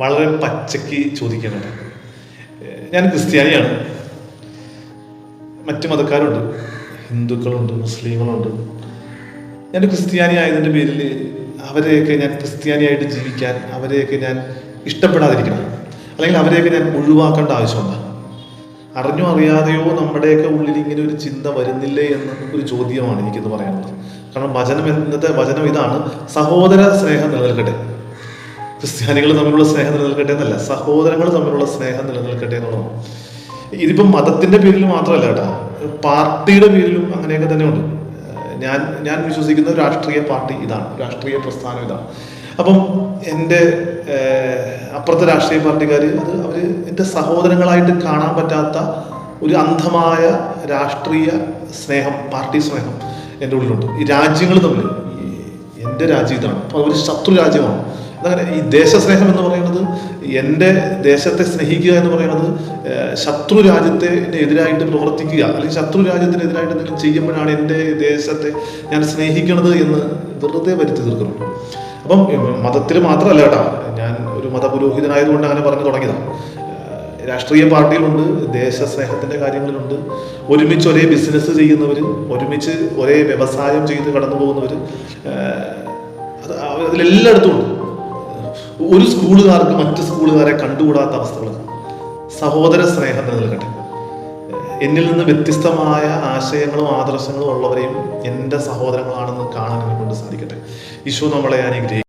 വളരെ പച്ചയ്ക്ക് ചോദിക്കുന്നുണ്ട് ഞാൻ ക്രിസ്ത്യാനിയാണ്. മറ്റു മതക്കാരുണ്ട്. ഹിന്ദുക്കളുണ്ട് മുസ്ലിങ്ങളുണ്ട്. ഞാൻ ക്രിസ്ത്യാനി ആയതിന്റെ പേരിൽ അവരെയൊക്കെ ഞാൻ ക്രിസ്ത്യാനിയായിട്ട് ജീവിക്കാൻ അവരെയൊക്കെ ഞാൻ ഇഷ്ടപ്പെടാതിരിക്കണം. അല്ലെങ്കിൽ അവരെയൊക്കെ ഞാൻ ഒഴിവാക്കേണ്ട ആവശ്യമുണ്ട്. അറിഞ്ഞോ അറിയാതെയോ നമ്മുടെയൊക്കെ ഉള്ളിൽ ഇങ്ങനെ ഒരു ചിന്ത വരുന്നില്ലേ എന്ന ഒരു ചോദ്യമാണ് എനിക്കിന്ന് പറയാനുള്ളത്. കാരണം വചനം എന്നത്തെ വചനം ഇതാണ്. സഹോദര സ്നേഹം നിലനിൽക്കട്ടെ. ക്രിസ്ത്യാനികൾ തമ്മിലുള്ള സ്നേഹം നിലനിൽക്കട്ടെ എന്നല്ല സഹോദരങ്ങൾ തമ്മിലുള്ള സ്നേഹം നിലനിൽക്കട്ടെ എന്നുള്ളതാണ്. ഇതിപ്പം മതത്തിന്റെ പേരിൽ മാത്രമല്ല കേട്ടാ പാർട്ടിയുടെ പേരിലും അങ്ങനെയൊക്കെ തന്നെ ഉണ്ട്. ഞാൻ ഞാൻ വിശ്വസിക്കുന്ന രാഷ്ട്രീയ പാർട്ടി ഇതാണ് രാഷ്ട്രീയ പ്രസ്ഥാനം ഇതാണ്. അപ്പം എന്റെ അപ്പുറത്തെ രാഷ്ട്രീയ പാർട്ടിക്കാർ അത് അവർ എന്റെ സഹോദരങ്ങളായിട്ട് കാണാൻ പറ്റാത്ത ഒരു അന്ധമായ രാഷ്ട്രീയ സ്നേഹം പാർട്ടി സ്നേഹം എന്റെ ഉള്ളിലുണ്ട്. ഈ രാജ്യങ്ങൾ തമ്മിൽ എന്റെ രാജ്യം ഇതാണ് അപ്പോൾ അവർ ശത്രു രാജ്യമാണ്. അതങ്ങനെ ഈ ദേശസ്നേഹം എന്ന് പറയുന്നത് എന്റെ ദേശത്തെ സ്നേഹിക്കുക എന്ന് പറയുന്നത് ശത്രു രാജ്യത്തിന് എതിരായിട്ട് പ്രവർത്തിക്കുക അല്ലെങ്കിൽ ശത്രു രാജ്യത്തിനെതിരായിട്ട് എന്തെങ്കിലും ചെയ്യുമ്പോഴാണ് എന്റെ ദേശത്തെ ഞാൻ സ്നേഹിക്കുന്നത് എന്ന് വെറുതെ വരുത്തി തീർക്കുന്നുണ്ട് അപ്പം മതത്തിൽ മാത്രമല്ല കേട്ടോ ഞാൻ ഒരു മതപുരോഹിതനായതുകൊണ്ട് അങ്ങനെ പറഞ്ഞു തുടങ്ങിയതാണ്. രാഷ്ട്രീയ പാർട്ടിയിലുണ്ട് ദേശസ്നേഹത്തിന്റെ കാര്യങ്ങളിലുണ്ട്. ഒരുമിച്ച് ഒരേ ബിസിനസ് ചെയ്യുന്നവർ ഒരുമിച്ച് ഒരേ വ്യവസായം ചെയ്ത് കടന്നു പോകുന്നവർ അത് അതിലെല്ലായിടത്തും ഉണ്ട്. ഒരു സ്കൂളുകാർക്ക് മറ്റു സ്കൂളുകാരെ കണ്ടുകൂടാത്ത അവസ്ഥകൾ സഹോദര സ്നേഹം നിലനിൽക്കട്ടെ. എന്നിൽ നിന്ന് വ്യത്യസ്തമായ ആശയങ്ങളും ആദർശങ്ങളും ഉള്ളവരെയും എന്റെ സഹോദരങ്ങളാണെന്ന് കാണാൻ എന്നെ കൊണ്ട് സാധിക്കട്ടെ. ഈശോ നമ്മളെ അനുഗ്രഹിക്കും